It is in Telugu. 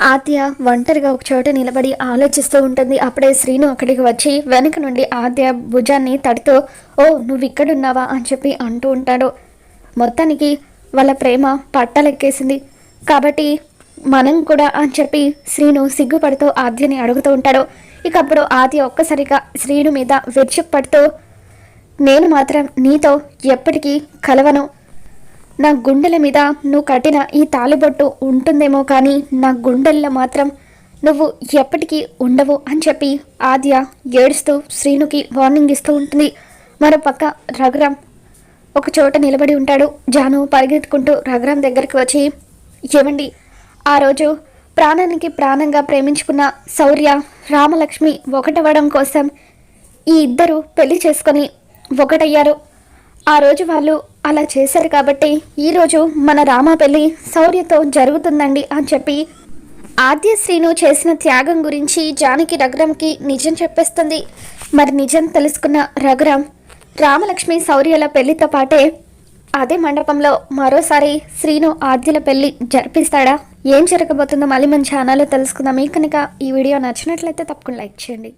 ఆద్య ఒంటరిగా ఒక చోట నిలబడి ఆలోచిస్తూ ఉంటుంది. అప్పుడే శ్రీను అక్కడికి వచ్చి వెనక నుండి ఆద్య భుజాన్ని తడుతూ ఓ నువ్వు ఇక్కడున్నావా? అని చెప్పి అంటూ ఉంటాడు. మొత్తానికి వాళ్ళ ప్రేమ పట్టలెక్కేసింది. కాబట్టి మనం కూడా అని చెప్పి శ్రీను సిగ్గుపడుతూ ఆద్యని అడుగుతూ ఉంటాడు. ఇక అప్పుడు ఆద్య ఒక్కసారిగా శ్రీను మీద విరుచుకుపడుతూ నేను మాత్రం నీతో ఎప్పటికీ కలవను. నా గుండెల మీద నువ్వు కట్టిన ఈ తాలిబొట్టు ఉంటుందేమో కానీ నా గుండెల్లో మాత్రం నువ్వు ఎప్పటికీ ఉండవు అని చెప్పి ఆద్య ఏడుస్తూ శ్రీనుకి వార్నింగ్ ఇస్తూ ఉంటుంది. మరో పక్క ఒక చోట నిలబడి ఉంటాడు. జాను పరిగెత్తుకుంటూ రఘురామ్ దగ్గరికి వచ్చి ఏమండి ఆ రోజు ప్రాణానికి ప్రాణంగా ప్రేమించుకున్న శౌర్య రామలక్ష్మి ఒకటవడం కోసం ఈ ఇద్దరు పెళ్ళి చేసుకొని ఒకటయ్యారు. ఆ రోజు వాళ్ళు అలా చేశారు కాబట్టి ఈరోజు మన రామ పెళ్ళి శౌర్యతో జరుగుతుందండి అని చెప్పి ఆద్య శ్రీను చేసిన త్యాగం గురించి జానకి రఘురంకి నిజం చెప్పేస్తుంది. మరి నిజం తెలుసుకున్న రఘురం రామలక్ష్మి శౌర్యల పెళ్ళితో పాటే అదే మండపంలో మరోసారి శ్రీను ఆద్యల పెళ్ళి జరిపిస్తాడా? ఏం జరగబోతుందో మళ్ళీ మన ఛానల్లో తెలుసుకుందాం. మీకు కనుక ఈ వీడియో నచ్చినట్లయితే తప్పకుండా లైక్ చేయండి.